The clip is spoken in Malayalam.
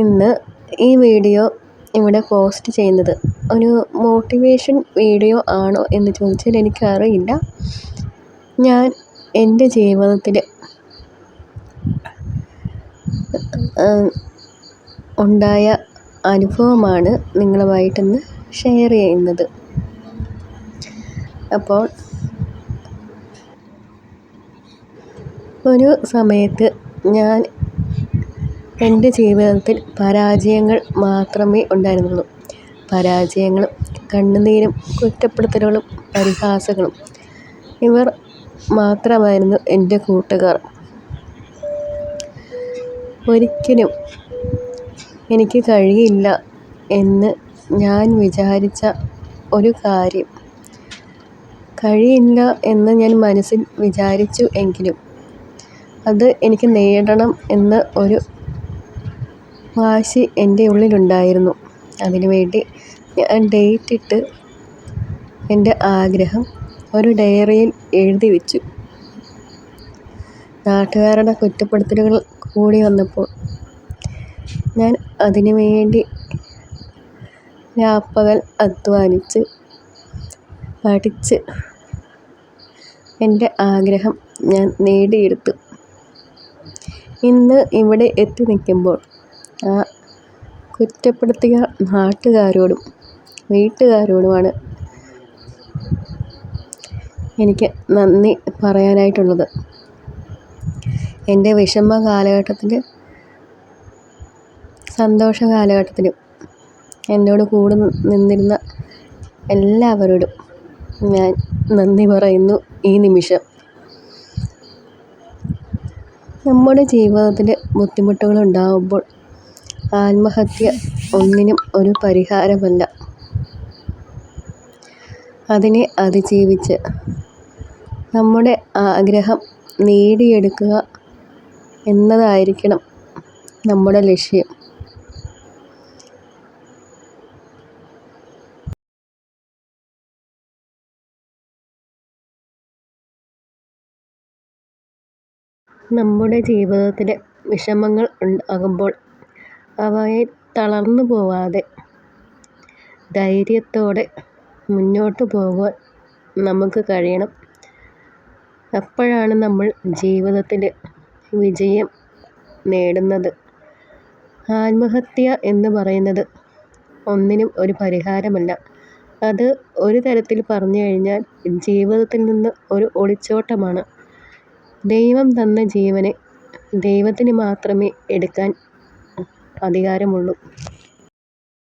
ഇന്ന് ഈ വീഡിയോ ഇവിടെ പോസ്റ്റ് ചെയ്യുന്നത് ഒരു മോട്ടിവേഷൻ വീഡിയോ ആണോ എന്ന് ചോദിച്ചാൽ എനിക്കറിയില്ല. ഞാൻ എന്റെ ജീവിതത്തിൽ ഉണ്ടായ അനുഭവമാണ് നിങ്ങളുമായിട്ടൊന്ന് ഷെയർ ചെയ്യുന്നത്. അപ്പോൾ ഒരു സമയത്ത് ഞാൻ എന്റെ ജീവിതത്തിൽ പരാജയങ്ങൾ മാത്രമേ ഉണ്ടായിരുന്നുള്ളൂ. പരാജയങ്ങളും കണ്ണുനീരും കുറ്റപ്പെടുത്തലുകളും പരിഹാസങ്ങളും. ഇവർ മാത്രമായിരുന്നു എന്റെ കൂട്ടുകാർ. ഒരിക്കലും എനിക്ക് കഴിയില്ല എന്ന് ഞാൻ വിചാരിച്ച ഒരു കാര്യം. കഴിയില്ല എന്ന് ഞാൻ മനസ്സിൽ വിചാരിച്ചു എങ്കിലും അത് എനിക്ക് നേടണം എന്ന് ഒരു വാശി എന്റെ ഉള്ളിലുണ്ടായിരുന്നു. അതിനു വേണ്ടി ഞാൻ ഡേറ്റ് ഇട്ട് എന്റെ ആഗ്രഹം ഒരു ഡയറിയിൽ എഴുതി വെച്ചു. നാട്ടുകാരുടെ കുറ്റപ്പെടുത്തലുകൾ കൂടി വന്നപ്പോൾ ഞാൻ അതിനു വേണ്ടി രാപ്പകൽ അധ്വാനിച്ച് പഠിച്ച് എന്റെ ആഗ്രഹം ഞാൻ നേടിയെടുത്തു. ഇന്ന് ഇവിടെ എത്തി നിൽക്കുമ്പോൾ കുറ്റപ്പെടുത്തിയ നാട്ടുകാരോടും വീട്ടുകാരോടുമാണ് എനിക്ക് നന്ദി പറയാനായിട്ടുള്ളത്. എന്റെ വിഷമ കാലഘട്ടത്തിൽ സന്തോഷ കാലഘട്ടത്തിലും എന്നോട് കൂടെ നിന്നിരുന്ന എല്ലാവരോടും ഞാൻ നന്ദി പറയുന്നു ഈ നിമിഷം. നമ്മുടെ ജീവിതത്തിൽ ബുദ്ധിമുട്ടുകൾ ഉണ്ടാകുമ്പോൾ ആത്മഹത്യ ഒന്നിനും ഒരു പരിഹാരമല്ല. അതിനെ അതിജീവിച്ച് നമ്മുടെ ആഗ്രഹം നേടിയെടുക്കുക എന്നതായിരിക്കണം നമ്മുടെ ലക്ഷ്യം. നമ്മുടെ ജീവിതത്തിൽ വിഷമങ്ങൾ ഉണ്ടാകുമ്പോൾ അവയിൽ തളർന്നു പോവാതെ ധൈര്യത്തോടെ മുന്നോട്ട് പോകാൻ നമുക്ക് കഴിയണം. അപ്പോഴാണ് നമ്മൾ ജീവിതത്തിൽ വിജയം നേടുന്നത്. ആത്മഹത്യ എന്ന് പറയുന്നത് ഒന്നിനും ഒരു പരിഹാരമല്ല. അത് ഒരു തരത്തിൽ പറഞ്ഞു കഴിഞ്ഞാൽ ജീവിതത്തിൽ നിന്ന് ഒരു ഒളിച്ചോട്ടമാണ്. ദൈവം തന്ന ജീവനെ ദൈവത്തിന് മാത്രമേ എടുക്കാൻ അധികാരമുള്ളൂ.